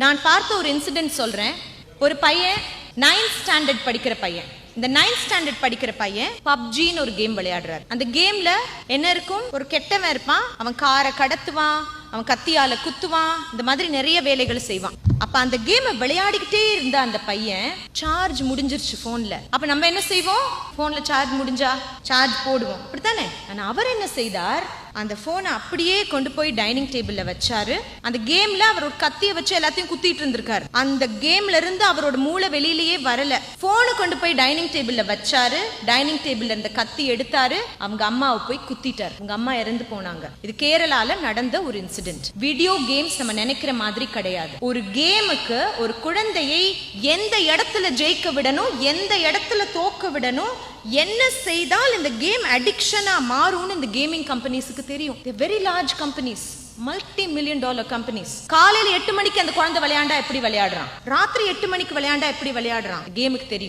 நான் பார்த்த ஒரு இன்சிடென்ட் சொல்றேன். ஒரு பையன் நைன்த் ஸ்டாண்டர்ட் படிக்கிற பையன். இந்த நைன்த் ஸ்டாண்டர்ட் படிக்கிற பையன் பப்ஜின்னு ஒரு கேம் விளையாடுறாரு. அந்த கேம்ல என்ன இருக்கும்? ஒரு கெட்டவன் இருப்பான். அவன் காரை கடத்துவான். அவன் கத்தியால குத்துவான். இந்த மாதிரி நிறைய வேலைகளை செய்வான். அப்ப அந்த கேமை விளையாடிக்கிட்டே இருந்த அந்த பையன் சார்ஜ் முடிஞ்சிருச்சு போன்ல அப்ப நம்ம என்ன செய்வோம்? போன்ல சார்ஜ் முடிஞ்சா சார்ஜ் போடுவோம். அப்படித்தானே? ஆனா அவர் என்ன செய்தார்? அந்த போனை அப்படியே கொண்டு போய் டைனிங் டேபிள்ல வச்சாரு. அந்த கேம்ல அவர் ஒரு கத்திய வச்சு எல்லாத்தையும் குத்திட்டு இருந்திருக்காரு. அந்த கேம்ல இருந்து அவரோட மூளை வெளியிலேயே வரல. போனை கொண்டு போய் டைனிங் டேபிள்ல வச்சாரு. டைனிங் டேபிள்ல இருந்த கத்தி எடுத்தாரு. அவங்க அம்மாவை போய் குத்திட்டாரு. அவங்க அம்மா இறந்து போனாங்க. இது கேரளால நடந்த ஒரு இன்சிடென்ட் வீடியோ கேம்ஸ் நம்ம நினைக்கிற மாதிரி கிடையாது. ஒரு கேமுக்கு ஒரு குழந்தையை எந்த இடத்துல ஜெயிக்க விடணும் எந்த இடத்துல தோக்க விடணும் என்ன செய்தால் இந்த கேம் அடிக்ஷனா மாறும்னு இந்த கேமிங் கம்பெனிஸுக்கு தெரியும். Very large companies multi million dollar companies காலையில எட்டு மணிக்கு அந்த குழந்தை விளையாண்டா எப்படி விளையாடுறான்? ராத்திரி எட்டு மணிக்கு விளையாண்டா எப்படி விளையாடுறான்? கேமுக்கு தெரியும்.